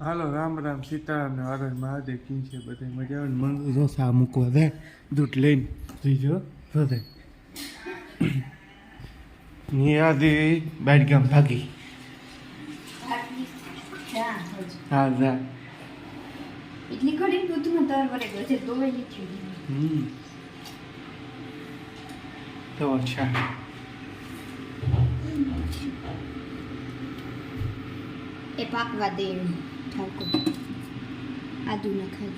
હાલો રામ રામ સીતારામ ને હર હર મહાદેવ કી છે બધા મજા આવે મંગુ જો સા મૂકવા દે દૂધ લઈને. જોઈજો જોતે નિયાદી બાર ગામ ભાગી. હા હા એટલી ઘડી દૂધમાં તાર વરે ગયો છે તો એ હમ. તો અચ્છા એ પાકવા દે એમ ઠાકોર. આદુ નખાય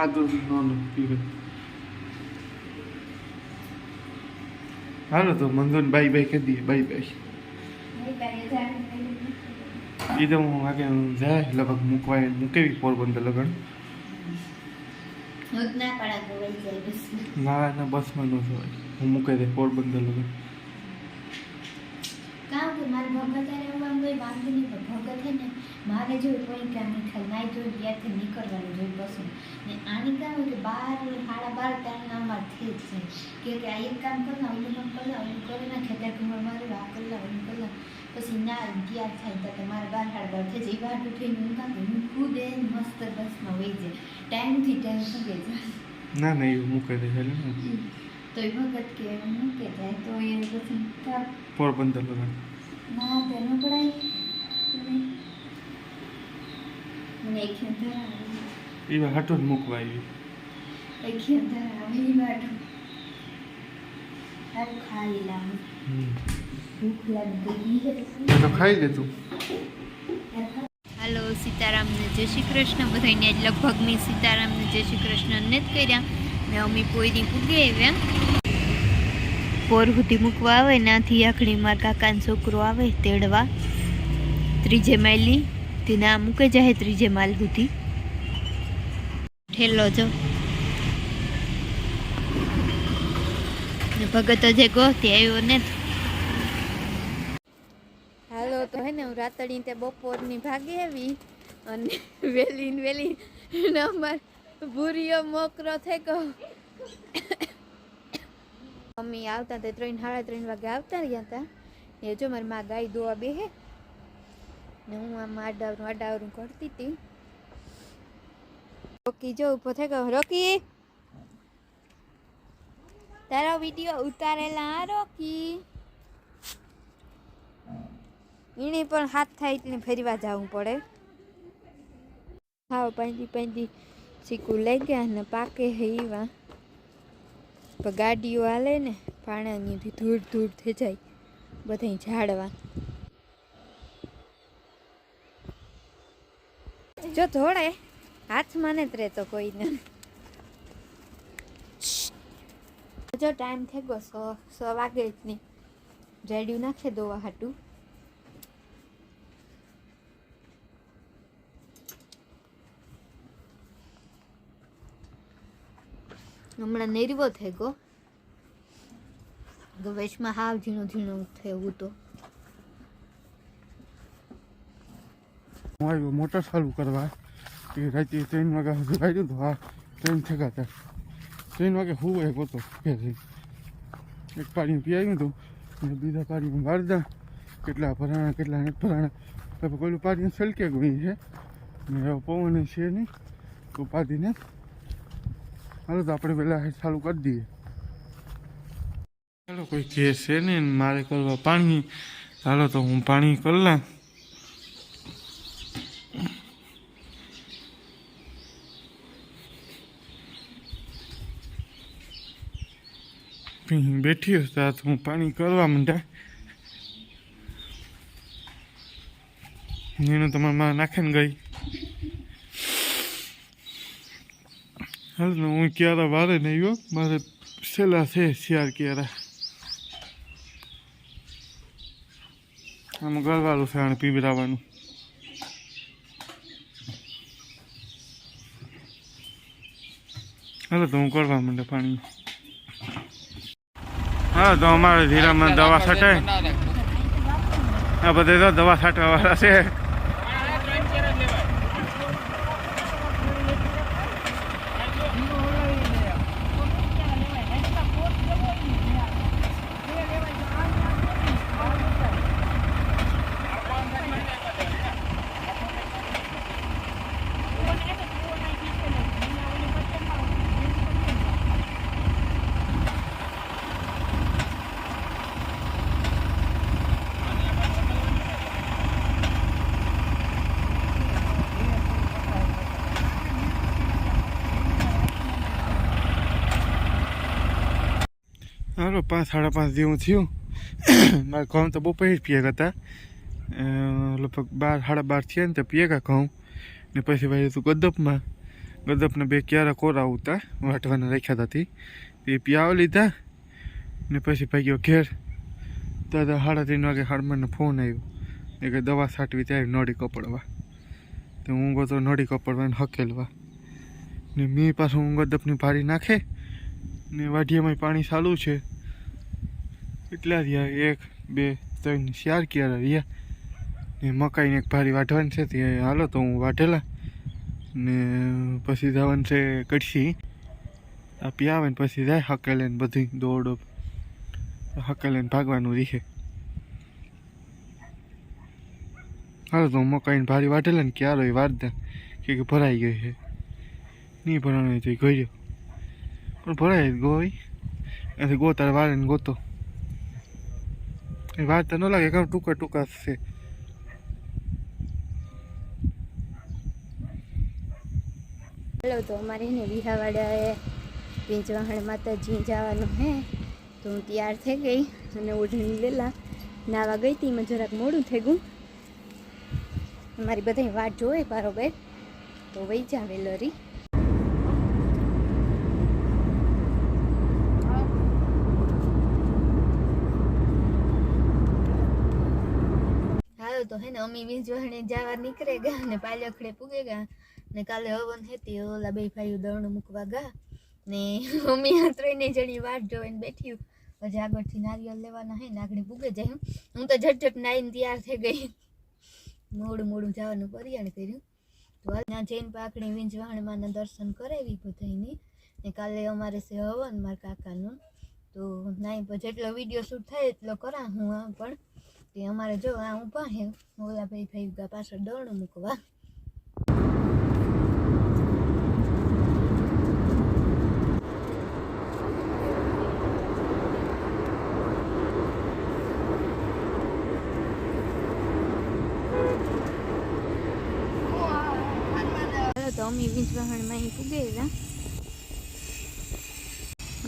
આ દૂધ નો પીવે. હાલો તો મંદન બાય બાય કહી દઈએ બાય બાય એ તો હું આગે જાય લગભગ મૂકવાય મૂકેવી પોરબંદર લગન. ના ના. બસમાં ન જવાય હું મૂકે દે પોરબંદર લગન. કારણ કે મારે ભગત આવવાનું હોય વાંધો નહીં પણ ભગત છે ને મારે જો કોઈ કામ નહીં થાય નાઈ જોઈ ત્યાંથી નીકળવાનું જોઈએ બસ. ને આની કામ કે બાર સાડા બાર ત્યાં અમારે થઈ જ છે. કે આ એક કામ કરી નાખ ઓલું કામ કરી નાખ ઓલું કરી નાખે ત્યાં ઘર મારે આ કરલા ઓલું કરી પછી ના ત્યાં થાય તો તમારે બાર સાડા બાર થઈ જાય. એ વાર ઉઠીને હું કામ? હું ખુદ એ મસ્ત બસમાં વહી જાય. ટાઈમથી ટાઈમ શું જાય. ના ના એવું મૂકે દે ને તો એ ભગત કે મૂકે જાય તો એ પછી પોરબંદર લગન ના તેનું પડાય. મને એક ધરાવે એ હાટો જ મૂકવા આવી. એક ધરાવે એ બાટું સારું ખાઈ લાવું. ભૂખ લાગી ગઈ તો ખાઈ લે તું. હાલો સીતારામને જય શ્રી કૃષ્ણ. બધાને આજ લગભગ મેં સીતારામને જય શ્રી કૃષ્ણ ને જ કર્યા. ને અમી પોઈની પૂગે આવ્યા પોર સુધી મૂકવા આવે, નાથી આખડી માર કાકાનો છોકરો આવે, તેડવા. ત્રીજે માઇલી તે ના મૂકે જાય, ત્રીજે માલ સુધી. ઠેલો જો. ભગત જે ગોતી આવ્યો ને હાલો, તો હે ને, હું રાતડી તે બપોરની ભાગી આવી, અને વેલી વેલી નંબર ભૂરીઓ મોકરો થઈ મમ્મી આવતા તે ત્રણ, સાડા ત્રણ વાગે આવતા રહ્યા હતા. એ જો મારી માં ગાય દોવા બેહે, ને હું આમ આડાવરું આડાવરું કરતી હતી. રોકી જો ઊભો થઈ ગયો. રોકી! તારા વીડિયો ઉતારેલા, રોકી! એને પણ હાથ થાય એટલે ફેરવા જવું પડે. હા પાંજી પાંજી. ચીકુ લઈ ગયા ને પાકે હેવા પણ ગાડીઓ હાલે ને પાણાની ધૂળ ધૂળ થઈ જાય બધા ઝાડવા જો ધોળે હાથમાં ને જ રહેતો કોઈને જો ટાઈમ થઈ ગયો સો સો વાગે જ નહીં રેડિયું નાખે દોવા હાટું હમણાં નેરવો થઈ ગયો. ગવેશમાં હાવ ઝીણું ઝીણું થયું તો. આવ્યો મોટર ચાલુ કરવા. એ રાતે ત્રણ વાગ્યા સુધી આવ્યું તો હા, ત્રણ થયા હતા. ત્રણ વાગે હું એક હતો ઘેરથી એક પાણી પીવાયું હતું. અને બીજા પાણી વાળદા કેટલા ભરાણા કેટલા નથી ભરાણા પેલું પાણી છલકે ગયું છે. ને પવન છે નહીં. તો પાડીને હાલો તો આપણે પહેલાં ચાલુ કરી દઈએ. ચાલો, કોઈ કે છે ને, મારે કરવા પાણી. ચાલો તો હું પાણી કરી લઉં બેઠી હતા તો હું પાણી કરવા માંડ્યા. એનું તમારે નાખીને ગઈ. હાલ હું ક્યારે વારે નહીં ગયો મારે છેલ્લા છે શિયાર ક્યારે આમ ગળવાળું છે આને પીવડાવવાનું હાલો તો હું કરવા માંડે પાણી હા તો અમારે ધીરામાં દવા છટાય આ બધે તો દવા છાંટવા વાળા છે હાલો, પાંચ, સાડા પાંચ જેવું થયું. મારા ઘઉં તો બપોરે જ પીએક હતા. લગભગ બાર, સાડા બાર થયા ને તો પીએકા ઘઉં. ને પછી ભાઈ તું ગદપમાં ગદપને બે ક્યારા કોરા ઉતા વાટવાના રાખ્યા હતા એ પીવા લીધા. ને પછી ભાગ્યો ઘેર. દાદા સાડા ત્રણ વાગે હાડમાનો ફોન આવ્યો એ કે દવા છાંટવી ત્યારે નડી કપડવા. તો હું ગયો તો કપડવા ને હકેલવા. ને મેં પાછું હું ગદપની ભારી નાખે. ને વાઢિયામાં પાણી ચાલુ છે. એટલા રહ્યા, એક, બે, ત્રણ, ચાર ક્યારે રહ્યા. ને મકાઈને એક ભારી વાઢવાની છે, તે હાલો તો હું વાઢેલા. ને પછી જવાનું છે કડશી આ પીઆવે ને પછી જાય હકેલે ને બધી દોડો હકેલે ને ભાગવાનું રીખે હાલો તો મકાઈને ભારી વાઢેલા ને ક્યારે વાઢ કે કે ભરાઈ ગઈ છે. નહીં ભરાણી તો ગયો પણ ભરાય ગોઈ એથી ગો તારે વાળે ને ગોતો એ વાર તો ન લાગે કામ ટૂંકા ટૂંકા છે હાલો તો અમારે ને વિહાવાડાએ વીંજવાહણ માતાજી જવાનું હે તો હું તૈયાર થઈ ગઈ અને ઓઢણી લેલા નાવા ગઈ હતી મેં જરાક મોડું થઈ ગયું મારી બધાય વાટ જોવે બરોબર તો વહી જાવે લરી હાલો તો હે ને અમી વીંજવાહણે જવા નીકળે ગયા ને પાલખડે પૂગે ગયા ને કાલે હવન હતી ઓલા બે ભાઈઓ દણ મૂકવા ગયા ને મમ્મી આ ત્રણેય જણી વાટ જોઈને બેઠી પછી આગળથી નારિયેલ લેવાના હે ને આગળ પૂગે જાય હું. તો ઝટઝટ ઝટ નાઈને તૈયાર થઈ ગઈ. મોડું મોડું જવાનું પરિયાણ કર્યું. તો ત્યાં જઈને પાકડી વીંજવાણમાંના દર્શન કરાવી બધાની ને કાલે અમારે છે હવન, મારા કાકાનું. તો નાઈ પછી જેટલો વીડિયો શૂટ થાય એટલો કરા હું, પણ અમારે જો, આ ઊભા હે. ઓલા ભાઈ ભાઈ ગયા પાછળ દોણ મૂકવા. તો અમે વીજવાહણમાં અહીં પૂગેલા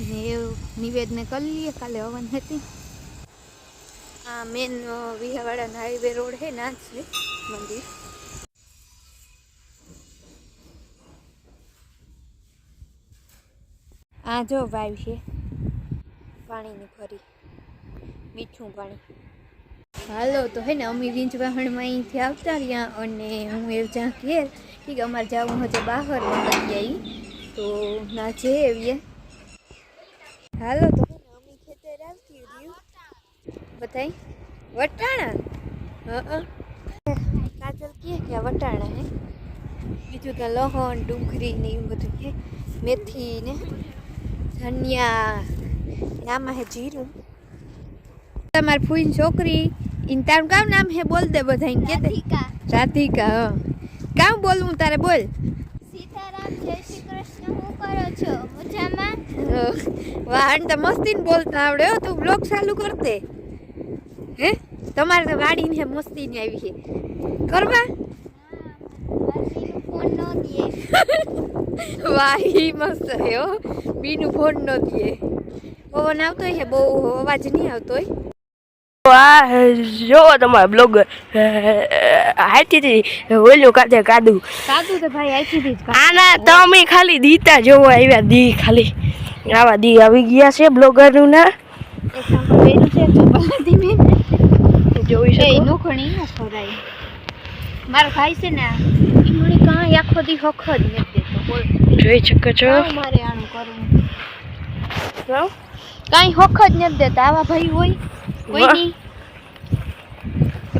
ને એવું નિવેદને કરી લઈએ, કાલે હવન હતી. મેન વિહાવાડાના હાઈવે રોડ હે ના છે મંદિર. આ જો ભાઈ છે, પાણીની ફરી મીઠું પાણી. હાલો, તો હે ને, અમે વીંજવાહણમાં અહીંથી આવતા રહ્યા અને હું એવું જ્યાં ઘેર, કે અમારે જવું હજુ બહાર આવી તો ના જે આવીએ. હાલો, તો અમે ખેતર આવતી રહ્યું. વટાણા? હા કાજલ કહે કે વટાણા હે. બીજું તો લહણ ડુંગળી ને એવું બધું કે મેથી ને ધનિયા. આમાં હે જીરું. તમારી ફૂઈન છોકરી ઇન તારું કામ નામ હે બોલ દે બધા કે રાધિકા. હ. કામ બોલવું તારે બોલ. સીતારામ જય શ્રી કૃષ્ણ હું કરો છો? મજામાં? વાહ અને તો મસ્તી બોલતા આવડે હો તું બ્લોગ ચાલુ કર દે. હે? તમારે તો ગાડી ને મસ્તી ની આવી છે. કરવા ફોન વાહ મસ્ત હે હો. બીનું ફોન ન દે. પવન આવતો છે બહુ અવાજ નહીં આવતો આ જો તમારા બ્લોગર હાથી ઓલું કાતે કાદું. સાદું તો ભાઈ દી આના તમે ખાલી દીતા જોવો આવ્યા દી ખાલી. આવા દી આવી ગયા છે બ્લોગરનું ના એક સાંભળ કર્યું છે તો બહારથી મેં જોઈ એ શકો. એનું ઘણી ખરાય મારો ભાઈ છે ને ઈમણી કાંઈ આખો દી હખ જ નથી દેતો જોઈ શકો છો. મારે આનું કરવું. કાંઈ હખ જ નથી દેતા આવા ભાઈ હોય કોઈ નહીં.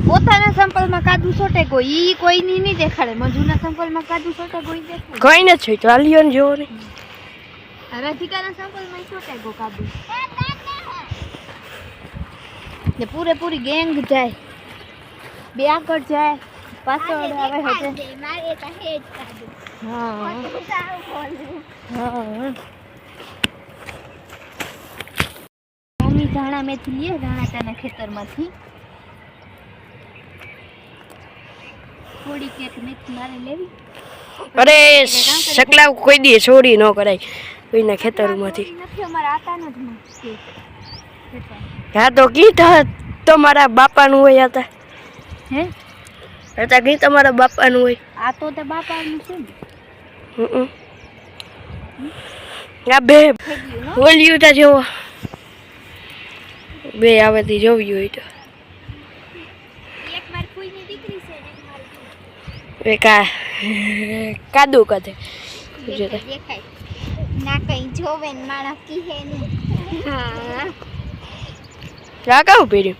પોતાના સંપલમાં કાદુ સોટે કોઈ ઈ કોઈની નહીં દેખાડે. મંજુના સંપલમાં કાદુ સોટે કોઈ દેખાડે. કોઈ નથી ચાલ્યો ને જોવો ને. રાધિકાના સંપલમાં સોટે ગો કાદુ. ને પૂરેપૂરી ગેંગ જાય. બે આગળ જાય પાછળ આવે છે હે જ કાઢું હા. મમ્મી ધાણા મેથી લઈએ ધાણા તેના ખેતરમાંથી. થોડીક એક મેથી મારે લેવી. અરે સકલા કોઈ દી છોડી ન કરાય કોઈના ખેતરમાંથી. નથી અમારા આતાનો જ છે. હા તો ગીત મારા બાપાનું હોય હતા હે? હતા ગીત તમારા બાપાનું હોય. આ તો તે બાપાનું છે ને. હમ. આ બે બોલ્યું તા જોવો. બે આવેથી જોવી હોય તો. મારી મારી કા કાદુ કથે દેખાય દેખાય. ના કઈ જોવે ને માણસ કીહે નહીં. હા. આ કાવું પહેર્યું?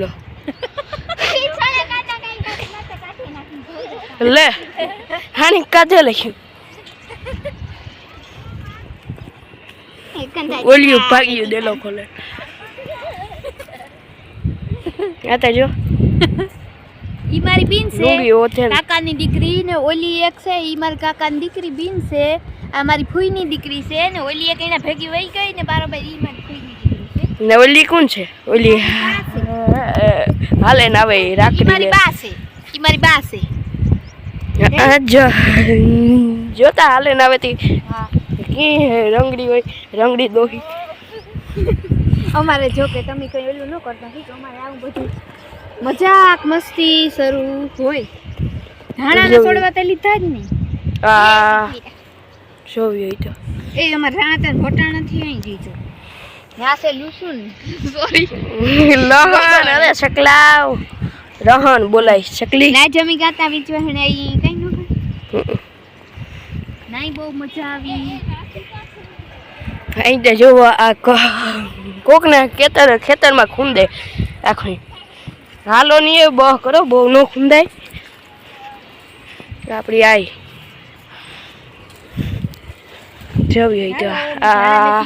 લો. લો. હાની કાધે લખ્યું. ઓલિયું ભાગ્યું દેલો ખોલે. આ તો જો. ઈ મારી બીન છે. કાકાની દીકરી ને ઓલી એક છે ઈ મારી કાકાની દીકરી બીન છે. આ મારી ફૂઈની દીકરી છે ને ઓલી એક એના ભેગી વહી ગઈ ને બારોબાર ઈ મારી ને ઓલી કોણ છે? ઓલી હાલે ને આવે રાખી રાખડી મારી પાસે ઈ મારી પાસે છે જોતા હાલે ને આવે તી હા. કી રંગડી હોય રંગડી દોહી. અમારે જો કે તમે કઈ ઓલું ન કરતા કે અમારે આવું બધું મજાક મસ્તી શરૂ હોય. ધાણા જોયું. છોડવા તે લીધા જ નહીં. આ જોવી હોય તો. એ અમારે રાણા તને ભોટા નથી અહીં જીજો ત્યાં છે લૂસુન સોરી લહણ અરે શકલાવ. રહણ બોલાય શકલી. ના જમી ગાતા વિચવા આઈ કઈ નું નાઈ બહુ મજા આવી. અહીં તે જોવો આ કોકના ખેતર ખેતરમાં ખૂંદે. આખી હાલો ની એ બહ કરો બહુ ન ખૂંદાય. આપણી આઈ. જવી હોય તો. આ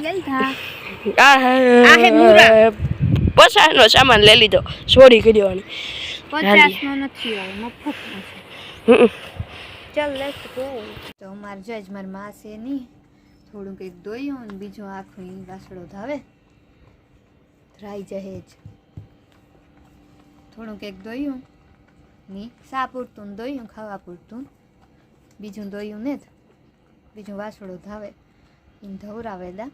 આ હે મૂરા. પસારનો સામાન લઈ લીધો. સોરી કરી પચાસ નો નથી આવે મફત ચાલ લેટ ગો તો. અમારે જજ મારમાં છે નહીં થોડું કંઈક દોયું અને બીજું આખું વાસળો ધાવે. જહે જહેજ થોડું કંઈક દોયું ની સા પૂરતું ને દોયું ખાવા પૂરતું. બીજું દોયું ને જ. બીજું વાસળો ધાવે. એને ધવરાવેલા